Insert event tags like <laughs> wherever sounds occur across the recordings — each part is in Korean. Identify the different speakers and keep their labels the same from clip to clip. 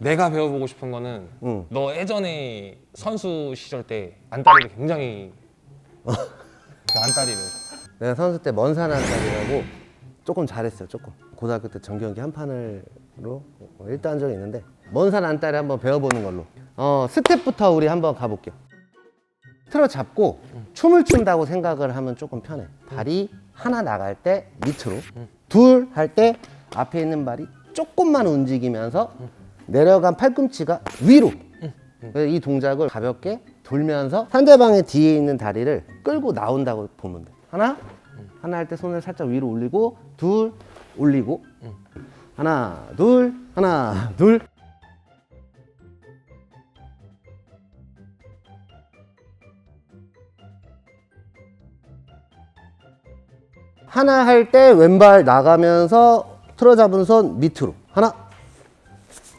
Speaker 1: 내가 배워보고 싶은 거는
Speaker 2: 응.
Speaker 1: 너 예전에 선수 시절 때 안다리를 굉장히 그 안다리를
Speaker 2: 내가 선수 때 먼산 한달이라고 조금 잘했어요. 조금 고등학교 때 정경기 한 판으로 1등 한 적이 있는데 먼산 안달이 한번 배워보는 걸로. 어 스텝부터 우리 한번 가볼게요. 틀어 잡고 춤을 춘다고 생각을 하면 조금 편해. 발이 하나 나갈 때 밑으로, 둘 할 때 앞에 있는 발이 조금만 움직이면서 내려간 팔꿈치가 위로. 이 동작을 가볍게 돌면서 상대방의 뒤에 있는 다리를 끌고 나온다고 보면 돼. 하나, 하나 할 때 손을 살짝 위로 올리고, 둘, 올리고, 하나, 둘, 하나, 둘. 하나 할 때 왼발 나가면서 틀어 잡은 손 밑으로. 하나.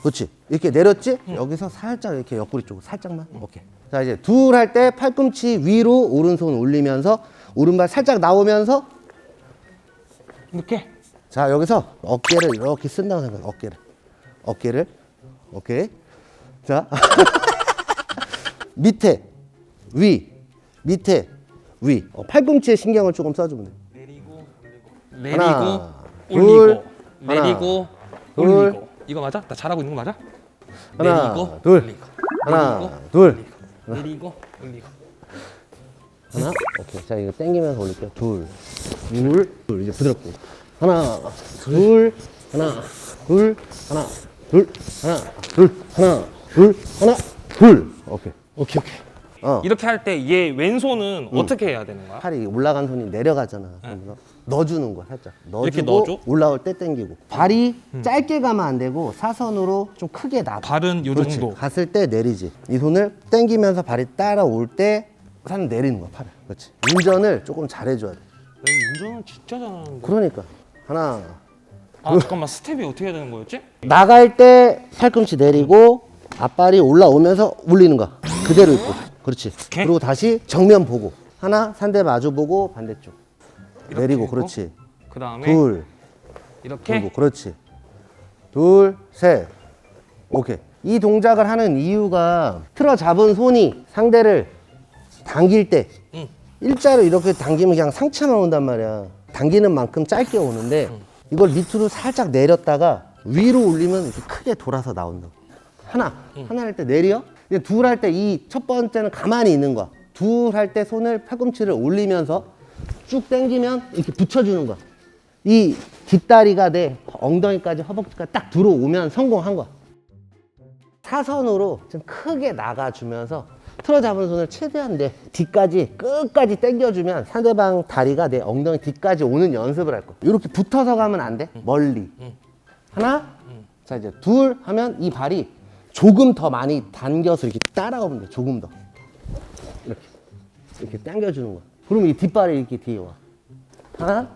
Speaker 2: 그렇지. 이렇게 내렸지? 여기서 살짝 이렇게 옆구리 쪽으로 살짝만. 오케이. 자, 이제 둘 할 때 팔꿈치 위로 오른손 올리면서 오른발 살짝 나오면서
Speaker 1: 이렇게
Speaker 2: 자, 여기서 어깨를 이렇게 쓴다고 생각해. 어깨를. 어깨를. 오케이. 자. <laughs> 밑에 위. 밑에 위. 어, 팔꿈치에 신경을 조금 써 주면 돼.
Speaker 1: 내리고 올리고
Speaker 2: 하나,
Speaker 1: 내리고
Speaker 2: 둘,
Speaker 1: 올리고
Speaker 2: 하나,
Speaker 1: 내리고
Speaker 2: 둘.
Speaker 1: 올리고 이거 맞아? 나 잘하고 있는 거 맞아?
Speaker 2: 하나,
Speaker 1: 내리고
Speaker 2: 둘.
Speaker 1: 올리고
Speaker 2: 하나,
Speaker 1: 내리고,
Speaker 2: 둘.
Speaker 1: 올리고, 내리고 올리고
Speaker 2: 하나, 오케이. 자, 이거 당기면서 올릴게요. 둘, 둘, 둘. 이제 부드럽게. 하나, 둘, 하나, 둘, 하나, 둘, 하나, 둘, 하나, 둘, 하나, 둘. 오케이.
Speaker 1: 오케이 오케이
Speaker 2: 어.
Speaker 1: 이렇게 할 때 얘 왼손은 어떻게 해야 되는 거야?
Speaker 2: 팔이 올라간 손이 내려가잖아. 그래서 넣어주는 거야, 살짝. 넣어주고
Speaker 1: 이렇게 넣어줘?
Speaker 2: 올라올 때 당기고. 발이 짧게 가면 안 되고 사선으로 좀 크게 나.
Speaker 1: 발은 요
Speaker 2: 그렇지.
Speaker 1: 정도
Speaker 2: 갔을 때 내리지. 이 손을 당기면서 발이 따라올 때산 내리는 거야, 팔을. 그렇지. 운전을 조금 잘해줘야 돼.
Speaker 1: 내 운전은 진짜 잘하는데
Speaker 2: 그러니까. 하나,
Speaker 1: 아 잠깐만 스텝이 어떻게 해야 되는 거였지?
Speaker 2: 나갈 때 팔꿈치 내리고 앞발이 올라오면서 올리는 거 그대로 있고 그렇지.
Speaker 1: 오케이.
Speaker 2: 그리고 다시 정면 보고. 하나 상대 마주 보고 반대쪽.
Speaker 1: 이렇게
Speaker 2: 내리고
Speaker 1: 하고,
Speaker 2: 그렇지.
Speaker 1: 그 다음에
Speaker 2: 둘.
Speaker 1: 이렇게?
Speaker 2: 그리고 그렇지. 둘 셋. 오케이. 이 동작을 하는 이유가 틀어 잡은 손이 상대를 당길 때
Speaker 1: 응.
Speaker 2: 일자로 이렇게 당기면 그냥 상체만 온단 말이야. 당기는 만큼 짧게 오는데 이걸 밑으로 살짝 내렸다가 위로 올리면 이렇게 크게 돌아서 나온다고. 하나. 하나 할 때 내려 둘 할 때 이 첫 번째는 가만히 있는 거야 둘 할 때 손을 팔꿈치를 올리면서 쭉 당기면 이렇게 붙여주는 거야 이 뒷다리가 내 엉덩이까지 허벅지까지 딱 들어오면 성공한 거야 사선으로 좀 크게 나가주면서 틀어 잡은 손을 최대한 내 뒤까지 끝까지 당겨주면 상대방 다리가 내 엉덩이 뒤까지 오는 연습을 할 거야. 이렇게 붙어서 가면 안 돼. 멀리. 하나. 자 이제 둘 하면 이 발이 조금 더 많이 당겨서 이렇게 따라오면 돼. 조금 더. 이렇게 이렇게 당겨주는 거야. 그러면 이 뒷발이 이렇게 뒤에 와. 하나.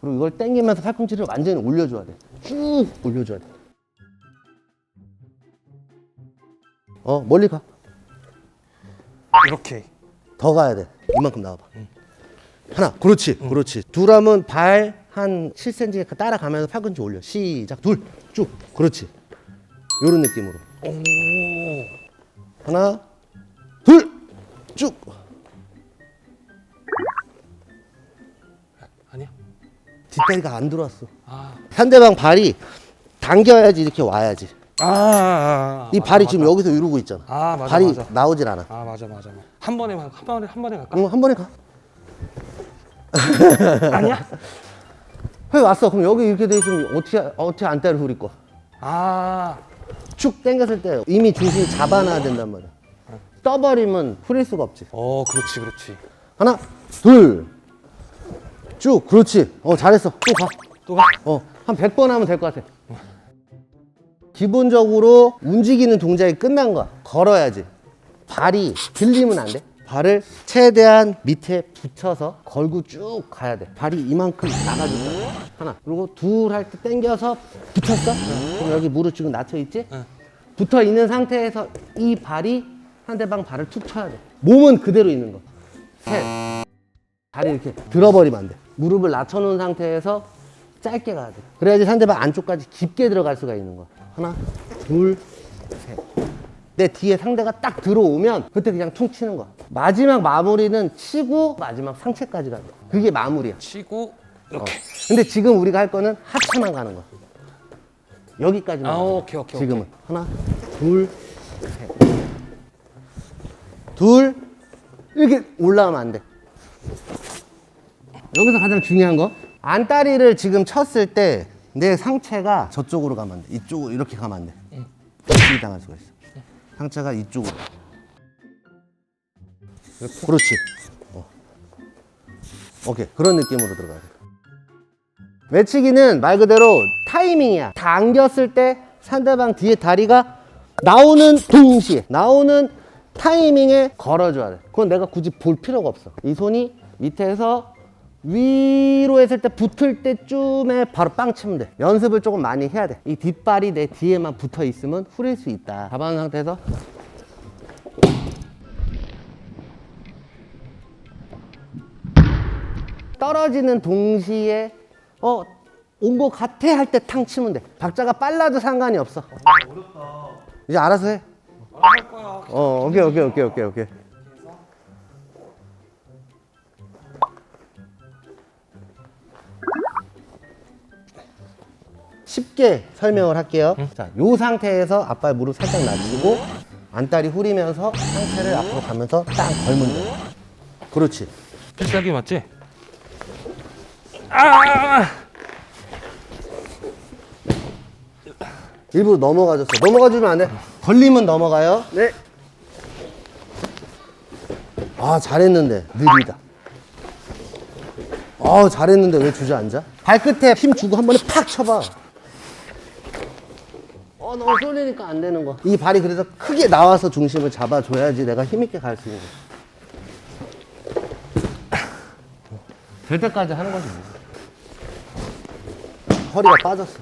Speaker 2: 그리고 이걸 당기면서 팔꿈치를 완전히 올려줘야 돼. 쭉 올려줘야 돼. 어 멀리 가.
Speaker 1: 이렇게
Speaker 2: 더 가야 돼. 이만큼 나와봐. 하나, 그렇지, 그렇지. 둘 하면 발 한 7cm 따라가면서 팔꿈치 올려. 시작. 둘, 쭉, 그렇지. 요런 느낌으로.
Speaker 1: 오
Speaker 2: 하나, 둘, 쭉.
Speaker 1: 아니야
Speaker 2: 뒷다리가 안 들어왔어.
Speaker 1: 아
Speaker 2: 상대방 발이 당겨야지 이렇게 와야지.
Speaker 1: 아, 아, 아,
Speaker 2: 이
Speaker 1: 맞다,
Speaker 2: 발이
Speaker 1: 맞다.
Speaker 2: 지금 여기서 이러고 있잖아.
Speaker 1: 아, 맞아,
Speaker 2: 발이
Speaker 1: 맞아.
Speaker 2: 나오질 않아.
Speaker 1: 아 맞아 맞아 맞아. 한 번에 한 번에 한 번에 갈까?
Speaker 2: 응, 한 번에 가. <laughs>
Speaker 1: 아니야?
Speaker 2: 회 왔어. 그럼 여기 이렇게 돼 있으면 어떻게 어떻게 안 때려 우리 거?
Speaker 1: 아
Speaker 2: 축 당겼을 때 이미 중심이 잡아놔야 된단 말이야. 떠버리면 풀릴 수가 없지.
Speaker 1: 어 그렇지 그렇지.
Speaker 2: 하나, 둘, 쭉, 그렇지. 어, 잘했어. 또 가.
Speaker 1: 또 가.
Speaker 2: 어, 한 100번 하면 될 것 같아. 기본적으로 움직이는 동작이 끝난 거야. 걸어야지. 발이 들리면 안 돼. 발을 최대한 밑에 붙여서 걸고 쭉 가야 돼. 발이 이만큼 나가줄 거야. 하나. 그리고 둘 할 때 당겨서 붙였어? 그럼 여기 무릎 지금 낮춰 있지?
Speaker 1: 응.
Speaker 2: 붙어 있는 상태에서 이 발이 상대방 발을 툭 쳐야 돼. 몸은 그대로 있는 거. 셋. 다리 이렇게 들어버리면 안 돼. 무릎을 낮춰놓은 상태에서 짧게 가야 돼. 그래야지 상대방 안쪽까지 깊게 들어갈 수가 있는 거야. 하나, 둘, 셋. 내 뒤에 상대가 딱 들어오면 그때 그냥 퉁 치는 거야. 마지막 마무리는 치고 마지막 상체까지 가는 거야. 그게 마무리야.
Speaker 1: 치고 이렇게.
Speaker 2: 근데 지금 우리가 할 거는 하체만 가는 거야. 여기까지만.
Speaker 1: 아. 오케이, 오케이,
Speaker 2: 지금은 하나, 둘, 셋. 둘 이렇게 올라가면 안 돼. 여기서 가장 중요한 거 안다리를 지금 쳤을 때 내 상체가 저쪽으로 가면 안 돼. 이쪽으로 이렇게 가면 안 돼. 이 당할 수가 있어. 상체가 이쪽으로. 그렇지. 어. 오케이 그런 느낌으로 들어가야 돼. 매치기는 말 그대로 타이밍이야. 당겼을 때 상대방 뒤에 다리가 나오는 동시에 나오는 타이밍에 걸어줘야 돼. 그건 내가 굳이 볼 필요가 없어. 이 손이 밑에서 위로 했을 때 붙을 때쯤에 바로 빵 치면 돼. 연습을 조금 많이 해야 돼. 이 뒷발이 내 뒤에만 붙어 있으면 후릴 수 있다. 잡아놓은 상태에서 떨어지는 동시에 어 온 거 같아 할 때 탕 치면 돼. 박자가 빨라도 상관이 없어. 이제 알아서 해.
Speaker 1: 할 거야.
Speaker 2: 어 오케이 오케이 오케이 오케이 오케이. 쉽게 설명을 할게요. 자, 요 상태에서 앞발 무릎 살짝 낮추고 안다리 후리면서 상체를 앞으로 가면서 딱 걸면 돼. 그렇지.
Speaker 1: 필살기 맞지? 아!
Speaker 2: 일부러 넘어가줬어. 넘어가주면 안 돼. 걸리면 넘어가요. 네. 아, 잘했는데. 느리다. 아, 잘했는데 왜 주저앉아? 발끝에 힘 주고 한 번에 팍 쳐봐. 어, 너무 쏠리니까 안 되는 거. 이 발이 그래서 크게 나와서 중심을 잡아줘야지 내가 힘있게 갈 수 있는 거. 될 때까지 하는 거지. 뭐. 허리가 빠졌어.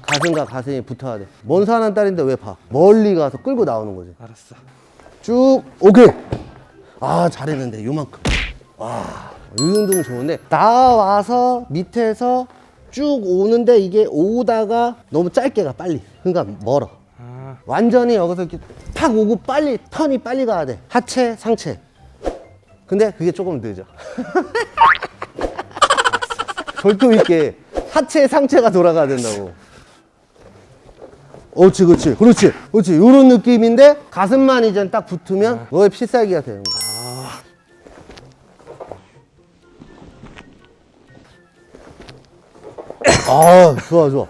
Speaker 2: 가슴과 가슴이 붙어야 돼. 먼 산한 딸인데 왜 봐? 멀리 가서 끌고 나오는 거지.
Speaker 1: 알았어.
Speaker 2: 쭉, 오케이. 아, 잘했는데, 요만큼. 와, 이 정도면 좋은데, 나와서 밑에서 쭉 오는데 이게 오다가 너무 짧게 가, 빨리. 그러니까 멀어.
Speaker 1: 아,
Speaker 2: 완전히 여기서 이렇게 탁 오고 빨리, 턴이 빨리 가야 돼. 하체, 상체. 근데 그게 조금 늦어. <laughs> 절도 있게 하체, 상체가 돌아가야 된다고. 옳지, 그렇지, 그렇지, 그렇지. 요런 느낌인데 가슴만 이제 딱 붙으면 너의 필살기가 되는 거야. 아, 좋아, 좋아.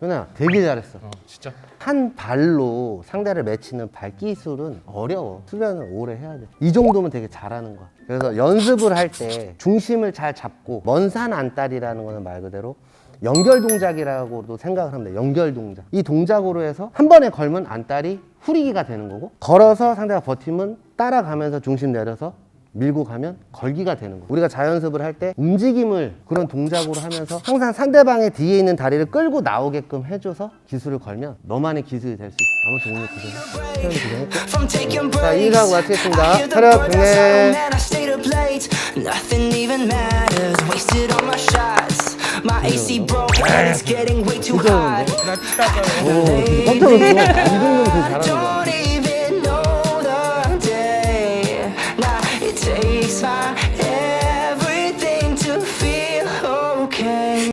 Speaker 2: 현아, 되게 잘했어.
Speaker 1: 어, 진짜.
Speaker 2: 한 발로 상대를 맺히는 발 기술은 어려워. 수련을 오래 해야 돼. 이 정도면 되게 잘하는 거야. 그래서 연습을 할 때 중심을 잘 잡고 먼산 안달이라는 거는 말 그대로 연결 동작이라고도 생각을 돼. 연결 동작. 이 동작으로 해서 한 번에 걸면 안달이 후리기가 되는 거고 걸어서 상대가 버티면 따라가면서 중심 내려서 밀고 가면 걸기가 되는 거. 우리가 자연습을 할 때 움직임을 그런 동작으로 하면서 항상 상대방의 뒤에 있는 다리를 끌고 나오게끔 해줘서 기술을 걸면 너만의 기술이 될 수 있어. 아무튼 오늘
Speaker 3: taking
Speaker 2: 자. 인사하고 마치겠습니다. 차렷, 경례.
Speaker 3: my AC broke and it's getting way too hot.
Speaker 2: 오, 깜짝 놀랐어. 이 정도면 되게 잘하는 거야.